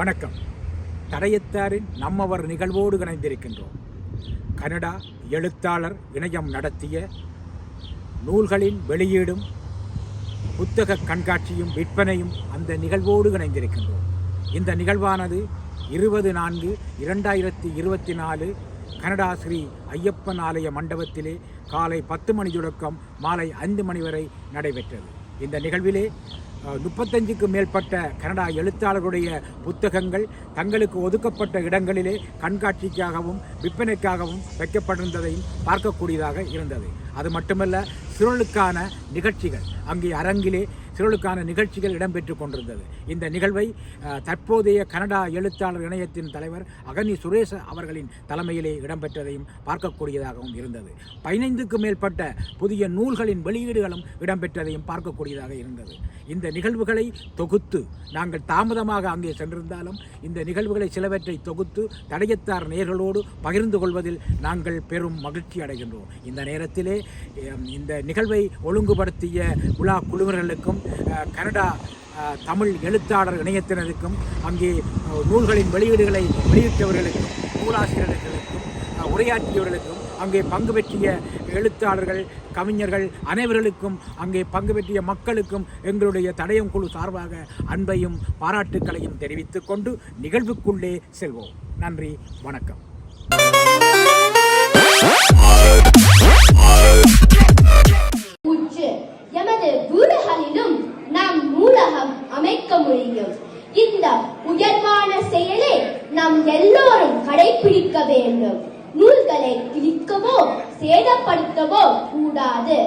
வணக்கம். தடயத்தாரின் நம்மவர் நிகழ்வோடு இணைந்திருக்கின்றோம். கனடா எழுத்தாளர் இணையம் நடத்திய நூல்களின் வெளியீடும் புத்தக கண்காட்சியும் விற்பனையும் அந்த நிகழ்வோடு இணைந்திருக்கின்றோம். இந்த நிகழ்வானது இருபது நான்கு இரண்டாயிரத்தி இருபத்தி நாலு கனடா ஸ்ரீ ஐயப்பன் ஆலய மண்டபத்திலே காலை பத்து மணி தொடக்கம் மாலை ஐந்து மணி வரை நடைபெற்றது. இந்த நிகழ்விலே முப்பத்தஞ்சுக்கும் மேற்பட்ட கனடா எழுத்தாளர்களுடைய புத்தகங்கள் தங்களுக்கு ஒதுக்கப்பட்ட இடங்களிலே கண்காட்சிக்காகவும் விற்பனைக்காகவும் வைக்கப்பட்டிருந்ததையும் பார்க்கக்கூடியதாக இருந்தது. அது மட்டுமல்ல சிறுவர்களுக்கான நிகழ்ச்சிகள் அங்கே அரங்கிலே சிறுவர்களுக்கான நிகழ்ச்சிகள் இடம்பெற்று கொண்டிருந்தது. இந்த நிகழ்வை தற்போதைய கனடா எழுத்தாளர் இணையத்தின் தலைவர் அகனி சுரேஷ் அவர்களின் தலைமையிலே இடம்பெற்றதையும் பார்க்கக்கூடியதாகவும் இருந்தது. பதினைந்துக்கும் மேற்பட்ட புதிய நூல்களின் வெளியீடுகளும் இடம்பெற்றதையும் பார்க்கக்கூடியதாக இருந்தது. இந்த நிகழ்வுகளை தொகுத்து நாங்கள் தாமதமாக அங்கே சென்றிருந்தாலும் இந்த நிகழ்வுகளை சிலவற்றை தொகுத்து தடயத்தார் நேர்களோடு பகிர்ந்து கொள்வதில் நாங்கள் பெரும் மகிழ்ச்சி அடைகின்றோம். இந்த நேரத்திலே இந்த நிகழ்வை ஒழுங்குபடுத்திய உலா குழுவினர்களுக்கும் கனடா தமிழ் எழுத்தாளர் இணையத்தினருக்கும் அங்கே நூல்களின் வெளியீடுகளை வெளியிட்டவர்களுக்கும் நூலாசிரியர்களுக்கும் உரையாற்றியவர்களுக்கும் அங்கே பங்கு பெற்றிய எழுத்தாளர்கள் கவிஞர்கள் அனைவர்களுக்கும் அங்கே பங்கு பெற்றிய மக்களுக்கும் எங்களுடைய தடயம் குழு சார்பாக அன்பையும் பாராட்டுக்களையும் தெரிவித்துக் கொண்டு நிகழ்வுக்குள்ளே செல்வோம். நன்றி வணக்கம். எமது வீடுகளிலும் நாம் நூலகம் அமைக்க முடியும். இந்த உயர்வான செயலை நாம் எல்லோரும் கடைபிடிக்க வேண்டும். நூல்களை கிழிக்கவோ சேதப்படுத்தவோ கூடாது.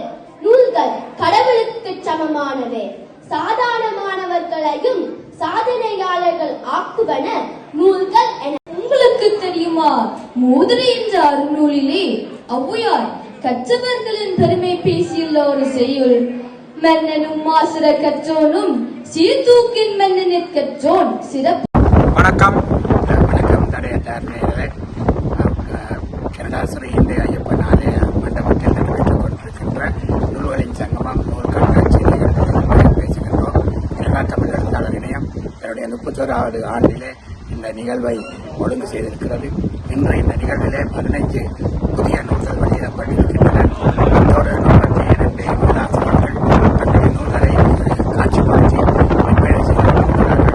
நூல்கள் கடவுளுக்கு சமமானவை. சாதாரணமானவர்களையும் சாதனையாளர்கள் ஆக்குவன நூல்கள் என உங்களுக்கு தெரியுமா? மோதிரை என்ற அருநூலிலே ஔவையார் கற்றவர்களின் பெருமை பேசியுள்ள ஒரு செய்யுள். மன்னனும் மாசுர கற்றோனும் சீர்தூக்கின் மன்னனிற் கற்றோன் சிறப்பு. வணக்கம். வணக்கம் தடையத்தார் நேரலை கனடா ஸ்ரீ இந்திய ஐயப்பன் ஆலய மண்டபத்தில் நடைபெற்றுக் கொண்டிருக்கின்ற நூல்களின் சங்கமம் நூல் கண்காட்சியில் பேசுகின்றோம். கனடா தமிழ் எழுத்தாளர் இணையம் தன்னுடைய முப்பத்தோராவது ஆண்டிலே இந்த நிகழ்வை ஒழுங்கு செய்திருக்கிறது. இன்று இந்த நிகழ்விலே பதினைஞ்சு புதிய நூல்கள் வெளியிடப்பட்டிருக்கின்றன அதோடு நாற்பத்தி இரண்டு நூலாசிரியர்கள் தன்னுடைய நூல்களை காட்சிப்படுத்தி விற்பனை செய்திருக்கிறார்கள்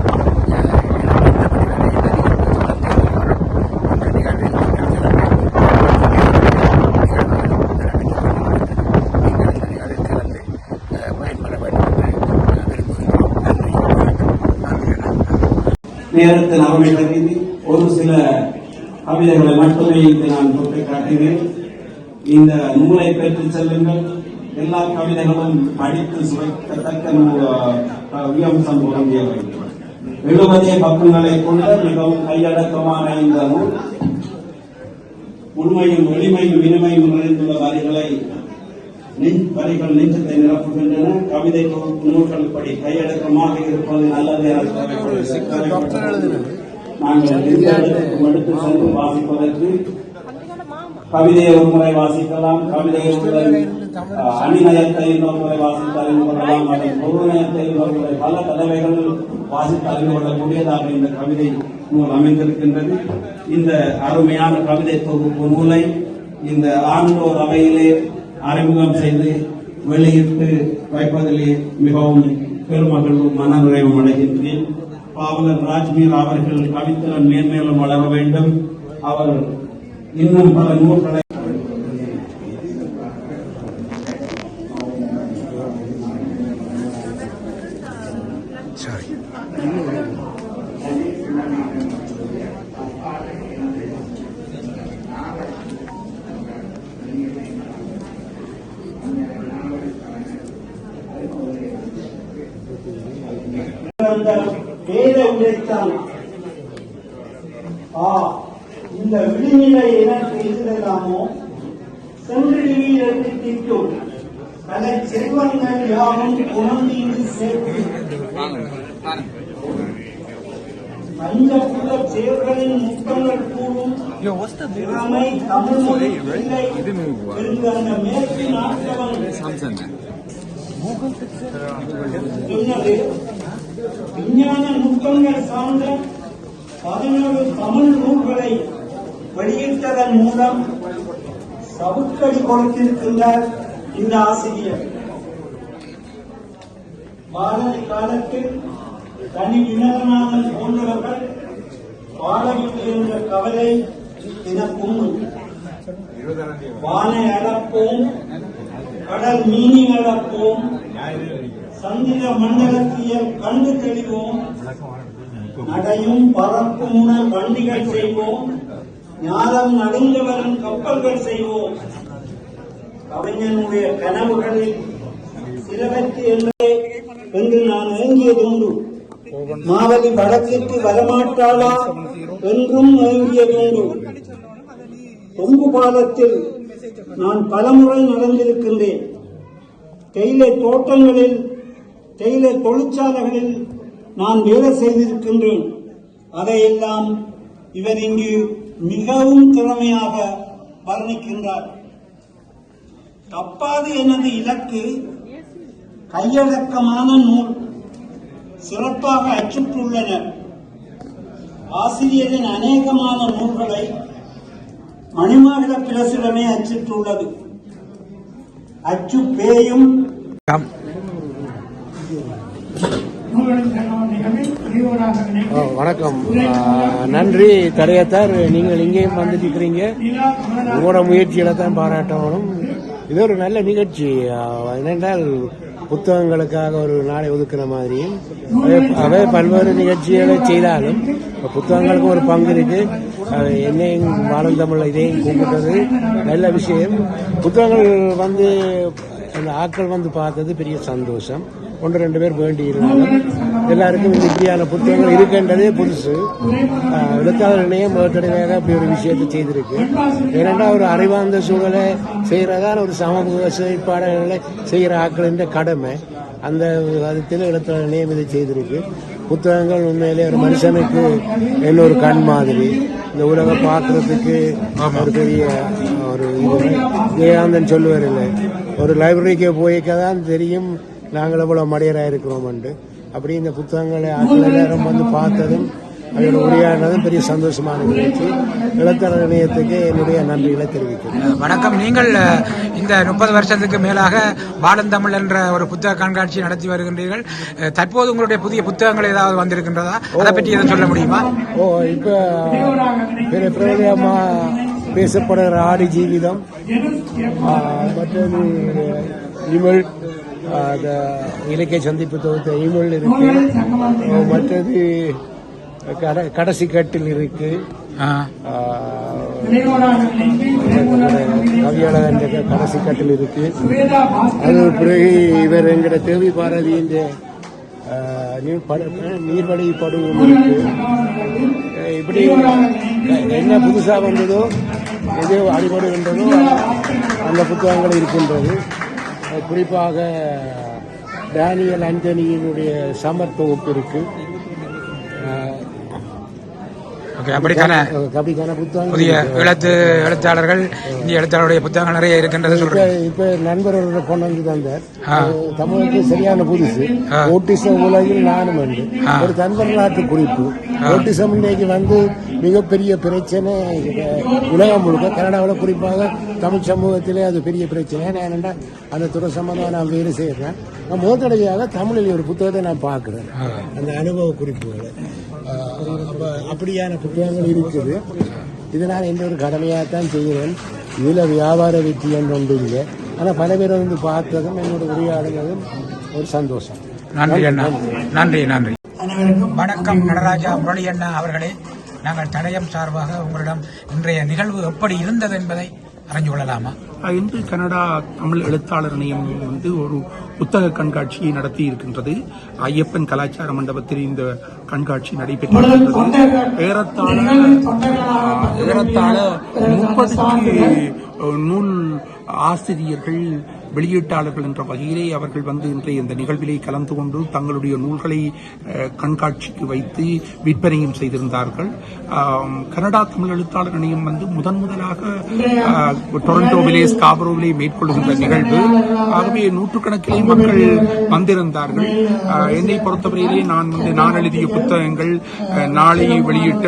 நேரத்தில் அருமை ஒரு சில கவிதைகளை மட்டுமே இங்கு நான் தொட்டு காட்டினேன் இந்த நூலை பெற்று செல்லுங்கள். எல்லா கவிதைகளும் படித்து சுவைக்கத்தக்க வியம்சம் பொருந்தியவை எழுபதே பக்கங்களை கொண்ட மிகவும் கையடக்கமான இந்த நூல் உண்மையும் எளிமையும் இனிமையும் நிறைந்துள்ள வரிகளை வரிகள் நெஞ்சத்தை நிரப்புகின்றன. கவிதை தொகுப்பு நூல்கள் படி கையடக்கமாக இருப்பது நல்லது என நாங்கள் எந்த எடுத்து சென்று வாசிப்பதற்கு கவிதையை ஒரு முறை வாசிக்கலாம் கவிதையை ஒரு அணிநயத்தை இன்னொரு முறை வாசித்து அறிந்து கொள்ளலாம் அதன் பொருநயத்தை இன்னொரு முறை பல தலைவைகள் வாசித்து அறிந்து கொள்ளக்கூடியதாக இந்த கவிதை நூல் அமைந்திருக்கின்றது. இந்த அருமையான கவிதை தொகுப்பு நூலை இந்த ஆண்டோர் அவையிலே அறிமுகம் செய்து வெளியிட்டு வைப்பதிலே மிகவும் பெருமகிழ்வும் மனநிறைவும் அடைகின்றேன். பாவலர் ராஜ்மீர் அவர்கள் கவித்திறன் மேன்மேலும் வளர வேண்டும். அவர் இன்னும் பல நூல்களை முத்தங்கள் கூறும் திறமை தமிழ் மொழி இல்லை என்று அந்த மேற்கு நாட்டவன் சொன்னது விஞ்ஞான நுட்பங்கள் சார்ந்த பதினேழு தமிழ் நூல்களை வெளியிட்டதன் மூலம் சவுக்கடி கொடுத்திருக்கின்றார் இந்த ஆசிரியர் பாரதி காலத்தில் தனி வினோதநாதன் போன்றவர்கள் வாழவில்லை என்ற கவலை எனக்கும் உண்டு. வானை அளப்போம் கடல் மீனி அளப்போம் சந்திர மண்டலத்தியல் கண்டு தெளிவோம். நடையும் பறக்கும் உணர் வண்டிகள் செய்வோம். ஞானம் நடந்து வரும் கப்பல்கள் செய்வோம். கவிஞனுடைய கனவுகளில் சிலவற்று என்பதே என்று நான் ஏங்கியதுண்டு மாவலி வடக்கிற்கு வரமாட்டாளா என்றும் ஏங்கியதுண்டு கொங்கு பாலத்தில் நான் பலமுறை நடந்திருக்கின்றேன். தேயிலை தோட்டங்களில் தேயிலை தொழிற்சாலைகளில் நான் வேலை செய்திருக்கின்றேன். அதையெல்லாம் இவர் இங்கு மிகவும் திறமையாக வர்ணிக்கின்றார். தப்பாது எனது இலக்கு கையடக்கமான நூல். சிறப்பாக அச்சுட்டுள்ளனர் ஆசிரியரின் அநேகமான நூல்களை மணிமாநில பிரசுரமே அச்சிட்டுள்ளது அச்சு பேயும் வணக்கம். நன்றி தடையத்தார் நீங்கள் இங்கேயும் வந்துட்டு உங்களோட முயற்சியில தான் பாராட்டணும். இது ஒரு நல்ல நிகழ்ச்சி. என்னென்றால் புத்தகங்களுக்காக ஒரு நாளை ஒதுக்கிற மாதிரியும் அவை- பல்வேறு நிகழ்ச்சிகளை செய்தாலும் புத்தகங்களுக்கும் ஒரு பங்கு இருக்கு. என்னையும் வாழும் தமிழ் இதையும் கூப்பிட்டது. நல்ல விஷயம். புத்தகங்கள் வந்து அந்த ஆட்கள் வந்து பார்த்தது பெரிய சந்தோஷம். ஒன்று ரெண்டு பேர் வேண்டி இருந்தாலும் எல்லாருக்கும் இப்படியான புத்தகங்கள் இருக்கின்றதே புதுசு. எழுத்தாளர் இணையம் வேட்டடையாக அப்படி ஒரு விஷயத்தை செய்திருக்கு. ஏனென்றா ஒரு அறிவார்ந்த சூழலை செய்யறதான ஒரு சமூக செயற்பாடுகளை செய்கிற ஆட்களின் கடமை. அந்த விதத்தில் எழுத்தாளர் இணையம் இதை செய்திருக்கு. புத்தகங்கள் உண்மையிலே ஒரு மனுஷனுக்கு என்ன ஒரு கண் மாதிரி. இந்த உலகம் பார்க்கறதுக்கு ஒரு பெரிய ஒரு இது. விவேகானந்தன் சொல்லுவார் இல்லை ஒரு லைப்ரரிக்கு போய்க்க தான் தெரியும். நாங்கள் எவ்வளவு மடையராக இருக்கிறோம் அப்படி இந்த புத்தகங்களை ஆட்கள் எல்லாரும் வந்து பார்த்ததும் அதோட உரையாடினதும் பெரிய சந்தோஷமான நிகழ்ச்சி. எழுத்தர் இணையத்துக்கு என்னுடைய நன்றிகளை தெரிவிக்கிறேன். வணக்கம். நீங்கள் இந்த முப்பது வருஷத்துக்கு மேலாக பாலந்தமிழ் என்ற ஒரு புத்தக கண்காட்சி நடத்தி வருகின்றீர்கள். தற்போது உங்களுடைய புதிய புத்தகங்கள் ஏதாவது வந்திருக்கின்றதா? அதை பற்றி எதுவும் சொல்ல முடியுமா? ஓ இப்போ பேசப்படுகிற ஆடி ஜீவிதம் மற்றது ஆ, அந்த இலக்கிய சந்திப்பு தொகுத்த இமிழ் இருக்கு. மற்றது கட- கடைசி கட்டில் இருக்கு. கவியழகன் கடைசி கட்டில் இருக்கு. அது பிறகு இவர் எங்கட தேவி பாரதியின் நீர்வழி படுவும் இருக்கு. இப்படி என்ன புதுசா வந்ததோ எது அடிபடுகின்றதோ அந்த புத்தகங்கள் இருக்கின்றது. குறிப்பாக டேனியல் அஞ்சனியினுடைய சமர் தொகுப்பு இருக்கு ஓகே புத்தகங்கள் புதிய. எழுத்து எழுத்தாளர்கள் இந்திய எழுத்தாளருடைய புத்தகங்கள் நிறைய இருக்கின்றது சொல்றேன். இப்ப நண்பர் ஒருவர் கொண்டு வந்து தந்தார் தமிழுக்கு சரியான புதுசு. ஓட்டிசம் உலகில் நானும் ஆ. ஒரு தன்பர் நாட்டு குறிப்பு ஓட்டிசம் இன்னைக்கு வந்து மிகப்பெரிய பிரச்சனை. உலகம் முழுக்க கனடாவில் குறிப்பாக தமிழ் சமூகத்திலே அது பெரிய பிரச்சனை. ஏன்னா அந்த துறை சம்பந்தமாக நான் வேலை செய்யறேன். நான் முதல் தடவையாக தமிழில் ஒரு புத்தகத்தை நான் பார்க்கிறேன். அந்த அனுபவ குறிப்புகளை. அப்படியான புத்தகங்கள் இருக்குது. இதனால் எந்த ஒரு கடமையாக தான் செய்கிறேன். இதில் வியாபார வெற்றி என்று ஒன்று இல்லை. ஆனால் பல பேர் வந்து பார்த்ததும் என்னோட உரையாடுனதும் ஒரு சந்தோஷம். நன்றி அண்ணா. நன்றி நன்றி. வணக்கம் நடராஜா முரளி அண்ணா அவர்களே. நாங்கள் தடயம் சார்பாக உங்களிடம் இன்றைய நிகழ்வு எப்படி இருந்தது என்பதை அறிஞ்சு கொள்ளலாமா? இன்று கனடா தமிழ் எழுத்தாளர் இணையம் வந்து ஒரு புத்தக கண்காட்சியை நடத்தி இருக்கின்றது. ஐயப்பன் கலாச்சார மண்டபத்தில் இந்த கண்காட்சி நடைபெற்றிருக்கிறது ஏறத்தாழ ஏறத்தாழ முப்பதுக்கு நூல் ஆசிரியர்கள் வெளியீட்டாளர்கள் என்ற வகையிலே அவர்கள் வந்து இன்றைய இந்த நிகழ்விலே கலந்து கொண்டு தங்களுடைய நூல்களை கண்காட்சிக்கு வைத்து விற்பனையும் செய்திருந்தார்கள். கனடா தமிழ் எழுத்தாளர் இணையம் வந்து முதன் முதலாக டொரண்டோவிலே ஸ்காபரோவிலே மேற்கொள்கின்ற நிகழ்வு. ஆகவே நூற்றுக்கணக்கிலே மக்கள் வந்திருந்தார்கள். என்னை பொறுத்தவரையிலே நான் வந்து நான் எழுதிய புத்தகங்கள் நாளை வெளியிட்ட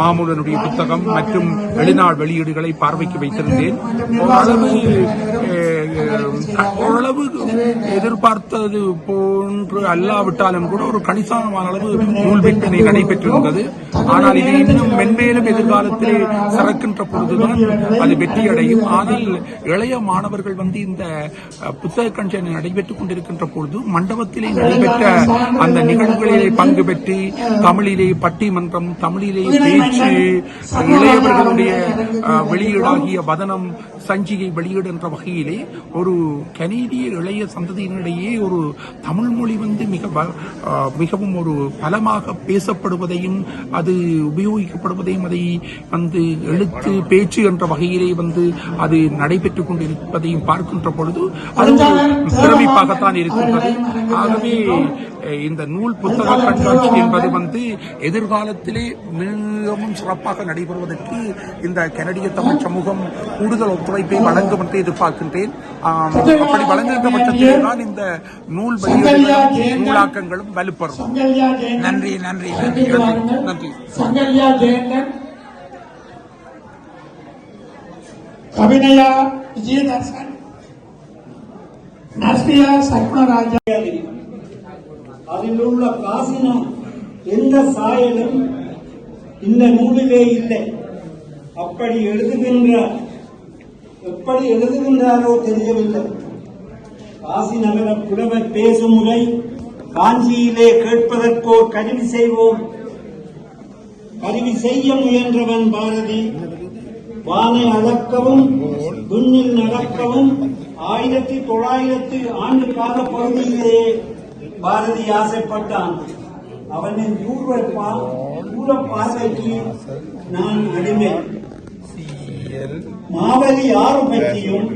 மாமூலனுடைய புத்தகம் மற்றும் வெளிநாள் வெளியீடுகளை பார்வைக்கு வைத்திருந்தேன். ஓரளவு ஓரளவு எதிர்பார்த்தது போன்று அல்லாவிட்டாலும் கூட ஒரு கணிசமான அளவு நூல் விற்பனை நடைபெற்றிருந்தது. ஆனால் இது இன்னும் மென்மேலும் எதிர்காலத்திலே சிறக்கின்ற பொழுதுதான் அது வெற்றியடையும். அதில் இளைய மாணவர்கள் வந்து இந்த புத்தக கண்காட்சி நடைபெற்றுக் கொண்டிருக்கின்ற பொழுது மண்டபத்திலே நடைபெற்ற அந்த நிகழ்வுகளிலே பங்கு பெற்று தமிழிலே பட்டிமன்றம் தமிழிலே பேச்சு இளையவர்களுடைய அஹ், வெளியீடாகிய வதனம் சஞ்சிகை வெளியீடு என்ற வகையிலே ஒரு கனேடிய இளைய சந்ததியினிடையே ஒரு தமிழ் மொழி வந்து மிக வ- மிகவும் ஒரு பலமாக பேசப்படுவதையும் அது உபயோகிக்கப்படுவதையும் அதை வந்து எழுத்து பேச்சு என்ற வகையிலே வந்து அது நடைபெற்றுக் கொண்டிருப்பதையும் பார்க்கின்ற பொழுது அது ஒரு இருக்கின்றது. ஆகவே இந்த நூல் புத்தக கண்காட்சி என்பது வந்து எதிர்காலத்திலே மிகவும் சிறப்பாக நடைபெறுவதற்கு இந்த கனடிய தமிழ் சமூகம் கூடுதல் ஒத்துழைப்பை வழங்கும் என்று எதிர்பார்க்கின்றேன். அப்படி வழங்குகின்ற பட்சத்திலே தான் இந்த நூல் வெளியீடுகளும் நூலாக்கங்களும் வலுப்பெறும். நன்றி நன்றி நன்றி நன்றி விஜயதர்சன் அதில் உள்ள காசினம் எந்த சாயலும் இந்த நூலிலே இல்லை. அப்படி எழுதுகின்ற எப்படி எழுதுகின்றாரோ தெரியவில்லை. காசி நகர புலவர் பேசும் முறை காஞ்சியிலே கேட்பதற்கோர் கருவி செய்வோம். கருவி செய்ய முயன்றவன் பாரதி. வானை அளக்கவும் விண்ணில் நடக்கவும் ஆயிரத்தி தொள்ளாயிரத்து ஆண்டு கால பகுதியிலேயே பாரதி ஆசைப்பட்டான். அவனின் தூர பா- தூர பார்வைக்கு நான் அடிமை. மாவலி ஆறு பற்றியும்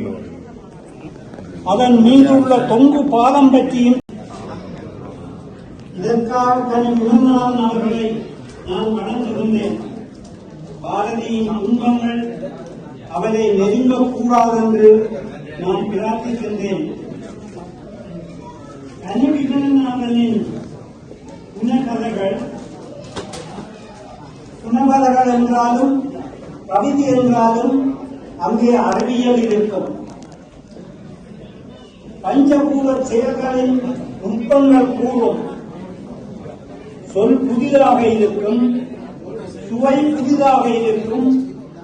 அதன் மீதுள்ள தொங்கு பாலம் பற்றியும் இதற்காக தனி முன்னாள் அவர்களை நான் வணங்குகின்றேன் பாரதியின் துன்பங்கள் அவரை நெருங்கக்கூடாதென்று நான் பிரார்த்திக்கின்றேன் கனிவிகநாதனின் குணகதைகள் குணகதைகள் என்றாலும் கவிதை என்றாலும் அங்கே அறிவியல் இருக்கும். பஞ்சபூத செயல்களின் நுட்பங்கள் கூறும். சொல் புதிதாக இருக்கும் சுவை புதிதாக இருக்கும்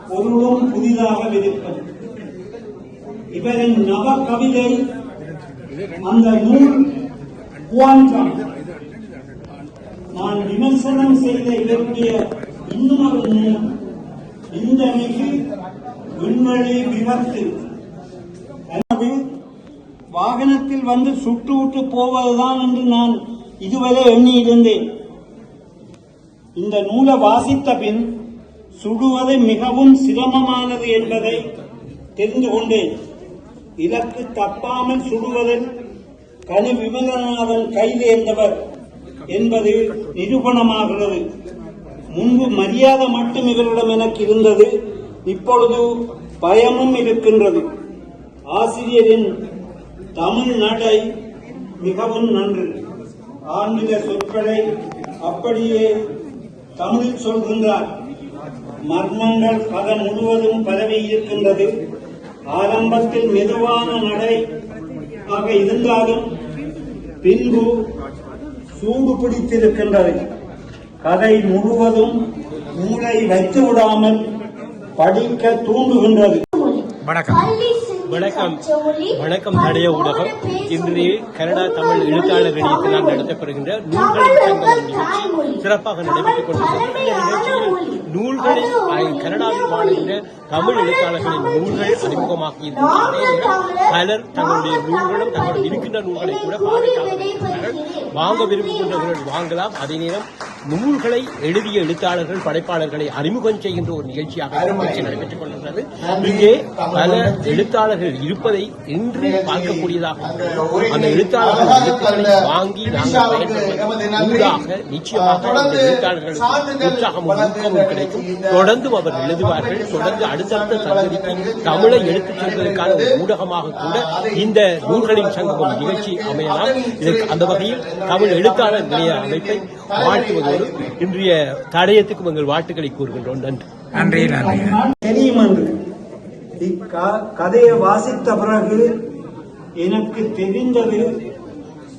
பொருளும் புதிதாக இருக்கும். இவரின் நவ கவிதை அந்த நூல் குவாஞ்சம் நான் விமர்சனம் செய்த இவருடைய இன்னும் ஒரு நூல் இந்த மிகு விண்வெளி விபத்து. எனவே வாகனத்தில் வந்து சுட்டு விட்டு போவதுதான் என்று நான் இதுவரை எண்ணியிருந்தேன். இந்த நூலை வாசித்த பின் சுடுவது மிகவும் சிரமமானது என்பதை தெரிந்து கொண்டேன். இலக்கு தப்பாமல் சுடுவதில் கனி விமலநாதன் கைதேர்ந்தவர் என்பது நிரூபணமாகிறது. முன்பு மரியாதை மட்டும் இவரிடம் எனக்கு இருந்தது இப்பொழுது பயமும் இருக்கின்றது. ஆசிரியரின் தமிழ் நடை மிகவும் நன்று. ஆன்மீக சொற்களை அப்படியே தமிழில் சொல்கின்றார். மர்மங்கள் பதம் முழுவதும் பரவி இருக்கின்றது. ஆரம்பத்தில் மெதுவான நடை ஆக இருந்தாலும் பின்பு சூடு பிடித்திருக்கின்றது கதை முழுவதும் மூளை வைத்து விடாமல் படிக்க தூண்டுகின்றது. வணக்கம். வணக்கம். வணக்கம் தடைய ஊடகம். இன்று கனடா தமிழ் எழுத்தாளர் இணையத்தினால் நடத்தப்படுகின்ற நூல்கள் சங்கம் நிகழ்ச்சி சிறப்பாக நடைபெற்றுக் கொண்டிருக்கிறது இந்த நிகழ்ச்சியில் நூல்களில் கனடாவில் வாழ்கின்ற தமிழ் எழுத்தாளர்களின் நூல்கள் நேரம் பலர் தங்களுடைய நூல்களும் தங்களுடைய இருக்கின்ற நூல்களை கூட பாதிக்காமல் வாங்க விரும்புகின்றவர்கள் வாங்கலாம். அதே நேரம் நூல்களை எழுதிய எழுத்தாளர்கள் படைப்பாளர்களை அறிமுகம் செய்கின்ற ஒரு நிகழ்ச்சியாக நிகழ்ச்சி நடைபெற்றுக் கொண்டிருக்கிறது இங்கே பல எழுத்தாளர்கள் இருப்பதை இன்று பார்க்கக்கூடியதாக. அந்த எழுத்தாளர்கள் எழுத்துக்களை வாங்கி நாங்கள் நிச்சயமாக இந்த எழுத்தாளர்களுக்கு உற்சாகமும் ஊக்கமும் கிடைக்கும். தொடர்ந்து அவர் எழுதுவார்கள். தொடர்ந்து அடுத்தடுத்த சந்ததிக்கு தமிழை எடுத்துச் செல்வதற்கான ஒரு ஊடகமாக கூட இந்த நூல்களின் சங்கமம் நிகழ்ச்சி அமையலாம். இதற்கு அந்த வகையில் தமிழ் எழுத்தாளர் நிலைய அமைப்பை வாழ்த்துவதோடு இன்றைய தடயத்துக்கும் எங்கள் வாழ்த்துக்களை கூறுகின்றோம். நன்றி. நன்றி நன்றி. தெரியும் என்று இக்க- கதையை வாசித்த பிறகு எனக்கு தெரிந்தது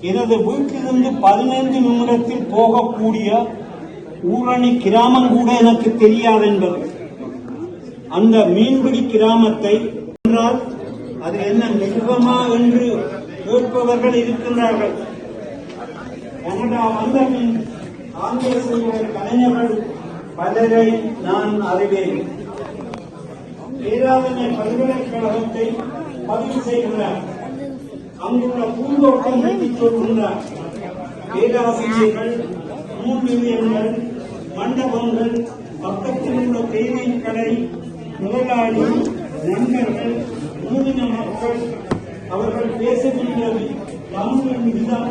எனது வீட்டிலிருந்து பதினைந்து நிமிடத்தில் போகக்கூடிய ஊரணி கிராமம் கூட எனக்கு தெரியாது என்பது. அந்த மீன்பிடி கிராமத்தை என்றால் அது என்ன மிருகமா என்று கேட்பவர்கள் இருக்கின்றார்கள். கனடா வந்த ஆங்கில கலைஞர்கள் பலரை நான் அறிவேன். பேராதனை பல்கலைக்கழகத்தை பதிவு செய்கிறார். அங்குள்ள பூந்தோட்டம் பற்றி சொல்கின்றார். பேராசிரியர்கள் நூல் மண்டபங்கள் பக்கத்தில் உள்ள தேயிலை கடை முதலாளி நண்பர்கள் மூவின மக்கள் அவர்கள் பேசுகின்ற தமிழின் விதம்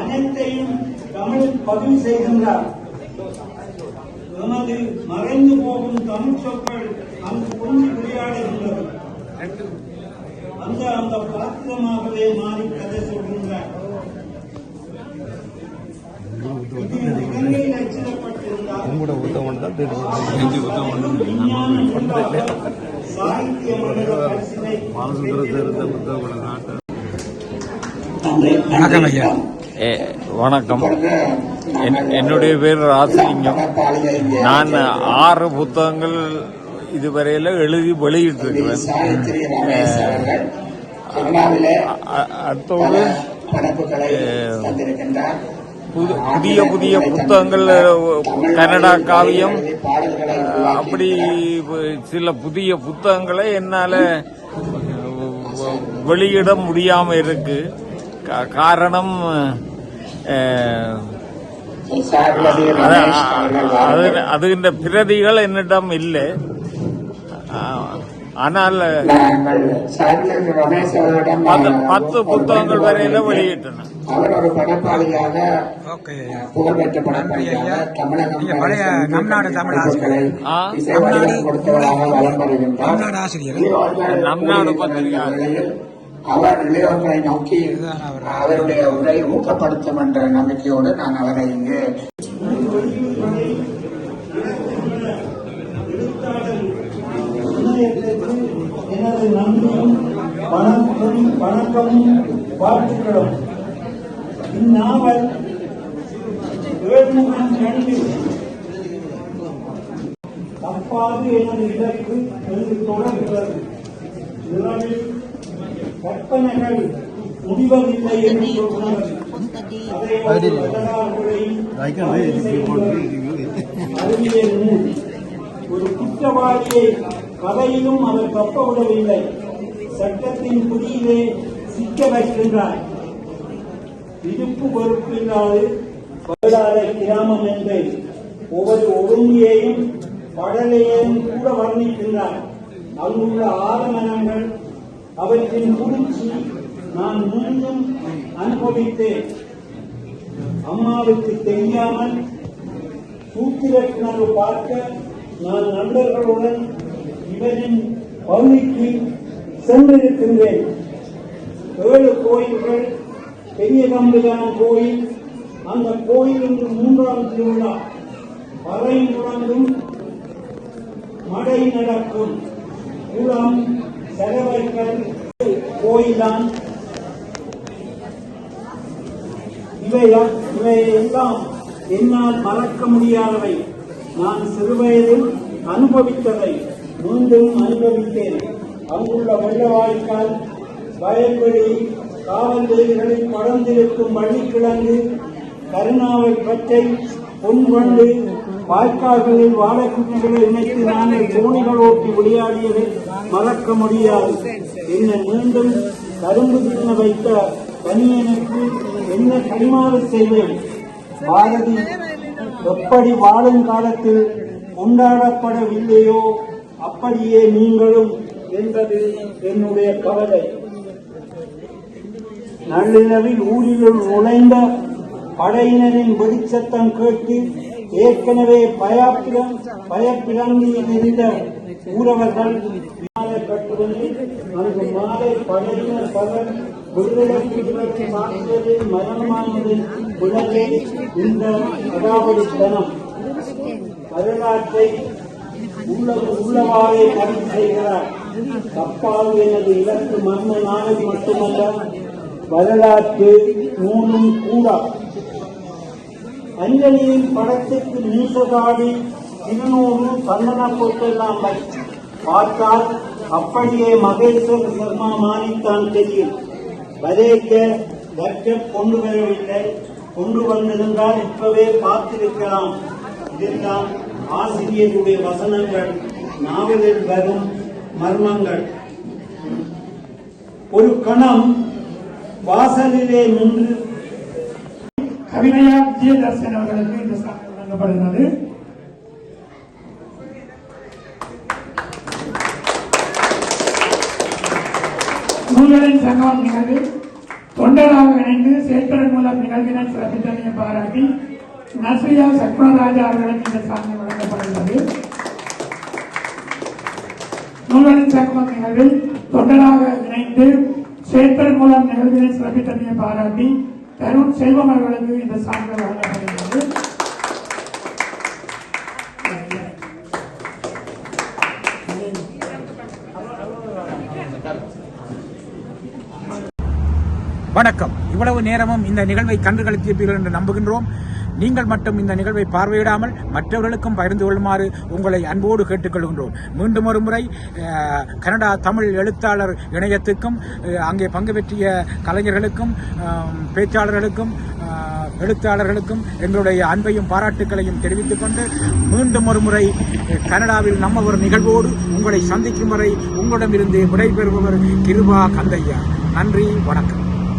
அனைத்தையும் தமிழில் பதிவு செய்கின்றார். நமது மறைந்து போகும் தமிழ் சொற்கள் அங்கு கொஞ்சி விளையாடுகின்றது. அந்த அந்த பாத்திரமாகவே மாறி கதை சொல்கின்றார். நூலாக சாகித்ய மண்டல பரிசினை வணக்கம் ஐயா. வணக்கம். என்- என்னுடைய பேர் ராசலிங்கம். நான் ஆறு புத்தகங்கள் இதுவரையில எழுதி வெளியிட்டிருக்கிறேன். அடுத்தோடு புது- புதிய புதிய புத்தகங்கள் கன்னடா காவியம் அப்படி சில புதிய புத்தகங்களை என்னால் வெளியிட முடியாமல் இருக்குது காரணம் அத- அது அதுகின்ற பிரதிகள் என்னிடம் இல்லை. ஆனால் பத்து பத்து புத்தகங்கள் வரையில வெளியிட்டன. அவர் ஒரு படைப்பாளியாக புகழ்பெற்ற படைப்பாளியாக தமிழகம் கொடுத்தவராக நம் நாடு பத்திரிகை. அவர் இளையோர்களை நோக்கி. அவருடைய உரை ஊக்கப்படுத்தும் என்ற நம்பிக்கையோடு நான் அவரை இங்கு எனது நன்றியும் வணக்கம் வணக்கமும் வாழ்த்துக்களும் இந்நாவல் கண்டு தப்பாது எனது இலக்கு என்று தொடர்கிறது நிலவில் கற்பனைகள் முடிவதில்லை என்று அதே ஒரு குற்றவாளியை கதையிலும் அவர் தப்ப விடவில்லை. சட்டத்தின் பிடியிலே சிக்க வைக்கின்றார். இருப்பு பொறுப்பில்லாது பல்லாத கிராமம் என்று ஒவ்வொரு ஒழுங்கியையும் கடலையையும் கூட வர்ணிக்கின்றார். அங்குள்ள ஆலமரங்கள் அவற்றின் குளிர்ச்சி நான் மீண்டும் அனுபவித்தேன். அம்மாவுக்கு தெரியாமல் சூத்திர பார்க்க நான் நண்பர்களுடன் இவரின் பகுதிக்கு சென்றிருக்கின்றேன். ஏழு கோயில்கள் பெரிய கம்புதான் கோயில் அந்த கோயில் என்று மூன்றாம் திருவிழா. பறை முழங்கும் மழை நடக்கும். குளம் தலைவர்கள் கோயிலான். இவைதான் இவையெல்லாம் என்னால் மறக்க முடியாதவை. நான் சிறுவயதில் அனுபவித்ததை மீண்டும் அனுபவித்தேன். அங்குள்ள வெள்ளவாய்க்கால் வயல்வெளி காவல் படர்ந்திருக்கும் வள்ளிக்கிழங்கு கருணாவை பச்சை பொன்வண்டு வாய்க்கால்களில் வாழைக்குட்டிகளை இணைத்து நாங்கள் தோணிகள் ஓட்டி விளையாடியதை மறக்க முடியாது. என்னை மீண்டும் கரும்பு தின வைத்த கனியனுக்கு என்ன கைமாறு செய்வேன்? பாரதி எப்படி வாழும் காலத்தில் கொண்டாடப்படவில்லையோ அப்படியே நீங்களும் என்பது என்னுடைய கவலை. நள்ளிரவில் ஊரிலுள் நுழைந்த படையினரின் வெடிச்சத்தம் கேட்டு ஏற்கனவே பயப்பிடம் பயப்பிடங்கியில் இருந்த ஊரவர்கள் மாலை கட்டுவது அங்கு மாலை படையினர் பலர் விடுதலைக்கு மாற்றுவது மரணமானது உலகே இந்த அடாவடித்தனம் வரலாற்றை உள்ள உள்ளவாறே பதிவு செய்கிறார். தப்பால் எனது இலக்கு மர்ம நாடு மட்டுமல்ல வரலாற்று நூலும் கூட அஞ்சலியின் படத்துக்கு நீசதாடி இருநூறு சந்தன பொட்டெல்லாம் வை பார்த்தால் அப்படியே மகேஸ்வர சர்மா மாறித்தான் தெரியும். வதேக்க லட்சம் கொண்டு வரவில்லை. கொண்டு வந்திருந்தால் இப்பவே பார்த்திருக்கலாம். இதுதான் ஆசிரியருடைய வசனங்கள் நாவலில் வரும் மர்மங்கள். ஒரு கணம் வாசலிலே நின்று கவிதையா விஜயதர்சன் அவர்களுக்கு இந்த சாதனை வழங்கப்படுகிறது. நூல்களின் சங்கம் நிகழ்வில் தொண்டராக இணைந்து செயற்பதன் மூலம் நிகழ்வினை சிறப்பித்தமையை பாராட்டி நஸ்ரியா சக்மராஜா அவர்களுக்கு இந்த சாதனை வழங்கப்படுகிறது. நூல்களின் சங்கம் நிகழ்வில் தொண்டராக இணைந்து செயற்பதன் மூலம் நிகழ்வினை சிறப்பித்தமையை பாராட்டி தருண் செல்வம் அவர்களுக்கு இந்த சான்றிதழ் வழங்கப்படுகிறது. வணக்கம். இவ்வளவு நேரமும் இந்த நிகழ்வை கண்டு கண்டுகளித்திருப்பீர்கள் என்று நம்புகின்றோம். நீங்கள் மட்டும் இந்த நிகழ்வை பார்வையிடாமல் மற்றவர்களுக்கும் பகிர்ந்து கொள்ளுமாறு உங்களை அன்போடு கேட்டுக்கொள்கின்றோம். மீண்டும் ஒரு முறை கனடா தமிழ் எழுத்தாளர் இணையத்துக்கும் அங்கே பங்கு பெற்றிய கலைஞர்களுக்கும் பேச்சாளர்களுக்கும் எழுத்தாளர்களுக்கும் எங்களுடைய அன்பையும் பாராட்டுக்களையும் தெரிவித்துக் கொண்டு மீண்டும் ஒரு முறை கனடாவில் நம்ம ஒரு நிகழ்வோடு உங்களை சந்திக்கும் வரை உங்களிடமிருந்து விடைபெறுபவர் கிருபா கந்தையா. நன்றி வணக்கம்.